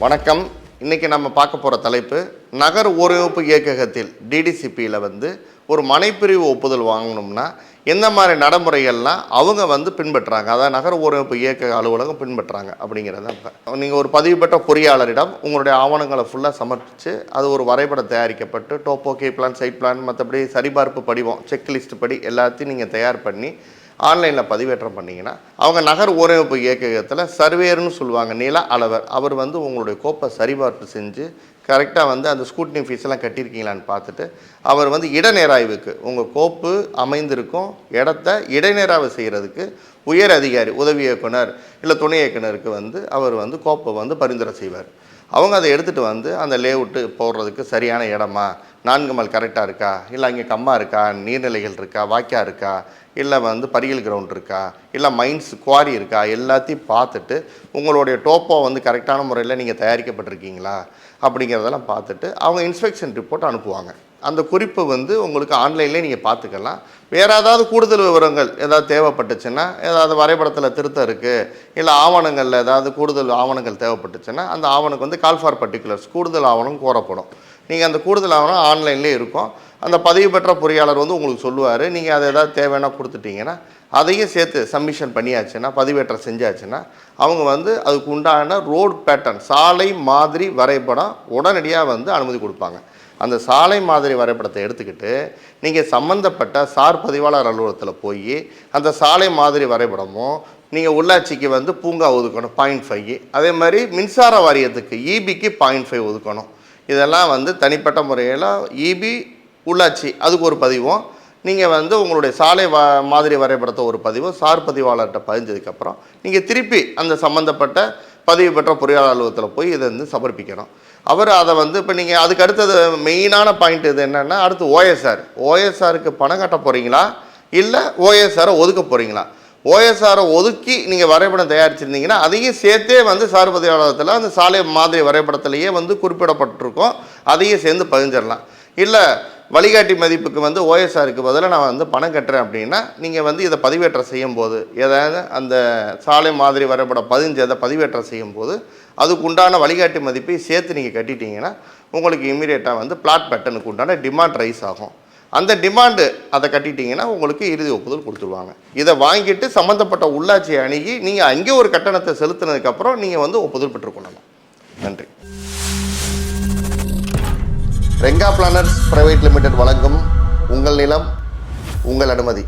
வணக்கம். இன்றைக்கி நம்ம பார்க்க போகிற தலைப்பு நகர் ஒருங்கிணைப்பு இயக்ககத்தில் டிடிசிபியில் வந்து ஒரு மனைப்பிரிவு ஒப்புதல் வாங்கணும்னா எந்த மாதிரி நடைமுறைகள்லாம் அவங்க வந்து பின்பற்றுறாங்க அதாவது நகர் ஒருங்கிணைப்பு இயக்க அலுவலகம் பின்பற்றுறாங்க அப்படிங்கிறத நீங்கள் ஒரு பதிவு பெற்ற பொறியாளரிடம் உங்களுடைய ஆவணங்களை ஃபுல்லாக சமர்ப்பித்து அது ஒரு வரைபடம் தயாரிக்கப்பட்டு டோப்போ கே பிளான் சைட் பிளான் மற்றபடி சரிபார்ப்பு படிவம் செக்லிஸ்ட் படி எல்லாத்தையும் நீங்கள் தயார் பண்ணி ஆன்லைனில் பதிவேற்றம் பண்ணிங்கன்னா அவங்க நகர் ஓரமைப்பு இயக்ககத்தில் சர்வேயர்னு சொல்லுவாங்க நில அளவர். அவர் வந்து உங்களுடைய கோப்பை சரிபார்ப்பு செஞ்சு கரெக்டாக வந்து அந்த ஸ்கூட்னி ஃபீஸ் எல்லாம் கட்டியிருக்கீங்களான்னு பார்த்துட்டு அவர் வந்து இடநேராய்வுக்கு உங்கள் கோப்பு அமைந்திருக்கும் இடத்த இடைநேராய்வு செய்கிறதுக்கு உயர் அதிகாரி உதவி இயக்குனர் இல்லை துணை இயக்குனருக்கு வந்து அவர் வந்து கோப்பை வந்து பரிந்துரை செய்வார். அவங்க அதை எடுத்துகிட்டு வந்து அந்த லேஅவுட்டு போடுறதுக்கு சரியான இடமா? நான்கு மல் கரெக்டாக இருக்கா? இல்லை அங்கே கம்மா இருக்கா? நீர்நிலைகள் இருக்கா? வாய்க்கா இருக்கா? இல்லை வந்து பரியல் கிரவுண்ட் இருக்கா? இல்லை மைன்ஸ் குவாரி இருக்கா? எல்லாத்தையும் பார்த்துட்டு உங்களுடைய டோப்போ வந்து கரெக்டான முறையில் நீங்கள் தயாரிக்கப்பட்டிருக்கீங்களா? அப்படிங்கிற அப்படிங்கிறதெல்லாம் பார்த்துட்டு அவங்க இன்ஸ்பெக்ஷன் ரிப்போர்ட் அனுப்புவாங்க. அந்த குறிப்பு வந்து உங்களுக்கு ஆன்லைன்லேயே நீங்கள் பார்த்துக்கலாம். வேறு ஏதாவது கூடுதல் விவரங்கள் ஏதாவது தேவைப்பட்டுச்சுன்னா ஏதாவது வரைபடத்தில் திருத்தம் இருக்குது இல்லை ஆவணங்களில் ஏதாவது கூடுதல் ஆவணங்கள் தேவைப்பட்டுச்சுன்னா அந்த ஆவணக்கு வந்து கால் ஃபார் பர்டிகுலர்ஸ் கூடுதல் ஆவணம் கோரப்படும். நீங்கள் அந்த கூடுதல் ஆவணம் ஆன்லைன்லேயே இருக்கும். அந்த பதிவு பெற்ற பொறியாளர் வந்து உங்களுக்கு சொல்லுவார். நீங்கள் அதை ஏதாவது தேவைன்னா கொடுத்துட்டீங்கன்னா அதையும் சேர்த்து சப்மிஷன் பண்ணியாச்சுன்னா பதிவேற்றம் செஞ்சாச்சுன்னா அவங்க வந்து அதுக்கு உண்டான ரோடு பேட்டர்ன் சாலை மாதிரி வரைபடம் உடனடியாக வந்து அனுமதி கொடுப்பாங்க. அந்த சாலை மாதிரி வரைபடத்தை எடுத்துக்கிட்டு நீங்கள் சம்மந்தப்பட்ட சார் பதிவாளர் அலுவலகத்தில் போய் அந்த சாலை மாதிரி வரைபடமும் நீங்கள் உள்ளாட்சிக்கு வந்து பூங்கா ஒதுக்கணும் பாயிண்ட் ஃபைவ் அதே மாதிரி மின்சார வாரியத்துக்கு இபிக்கு பாயிண்ட் ஃபைவ் ஒதுக்கணும். இதெல்லாம் வந்து தனிப்பட்ட முறையில் இபி உள்ளாட்சி அதுக்கு ஒரு பதிவும். நீங்கள் வந்து உங்களுடைய சாலை வா மாதிரி வரைபடத்தை ஒரு பதிவும் சார் பதிவாளர்கிட்ட பதிஞ்சதுக்கப்புறம் நீங்கள் திருப்பி அந்த சம்மந்தப்பட்ட பதிவு பெற்ற பொறியாளர் அலுவலகத்தில் போய் இதை வந்து சமர்ப்பிக்கணும். அவர் அதை வந்து இப்போ நீங்கள் அதுக்கு அடுத்தது மெயினான பாயிண்ட் இது என்னென்னா அடுத்து ஓஎஸ்ஆர் ஓஎஸ்ஆருக்கு பணம் கட்ட போகிறீங்களா இல்லை ஓஎஸ்ஆரை ஒதுக்க போகிறீங்களா ஓஎஸ்ஆரை ஒதுக்கி நீங்கள் வரைபடம் தயாரிச்சிருந்தீங்கன்னா அதையும் சேர்த்தே வந்து சார் பதிவாளத்தில் அந்த சாலை மாதிரி வரைபடத்திலேயே வந்து குறிப்பிடப்பட்டிருக்கும். அதையும் சேர்ந்து பதிஞ்சிடலாம் இல்லை வழிகாட்டி மதிப்புக்கு வந்து ஓஎஸ்ஆருக்கு பதிலாக நான் வந்து பணம் கட்டுறேன் அப்படின்னா நீங்கள் வந்து இதை பதிவேற்றம் செய்யும் போது ஏதாவது அந்த சாலை மாதிரி வரைபடம் பதிஞ்சு அதை பதிவேற்றம் செய்யும் போது அதுக்கு உண்டான வழிகாட்டி மதிப்பை சேர்த்து நீங்கள் கட்டிட்டீங்கன்னா உங்களுக்கு இமீடியட்டாக வந்து பிளாட் பேட்டனுக்கு உண்டான டிமாண்ட் ரைஸ் ஆகும். அந்த டிமாண்டு அதை கட்டிட்டீங்கன்னா உங்களுக்கு இறுதி ஒப்புதல் கொடுத்துருவாங்க. இதை வாங்கிட்டு சம்மந்தப்பட்ட உள்ளாட்சியை அணுகி நீங்கள் அங்கே ஒரு கட்டணத்தை செலுத்தினதுக்கப்புறம் நீங்கள் வந்து ஒப்புதல் பெற்றுக்கொள்ளலாம். நன்றி. ரெங்கா பிளானர்ஸ் பிரைவேட் லிமிடெட் வழங்கும் உங்கள் நிலம் உங்கள் அனுமதி.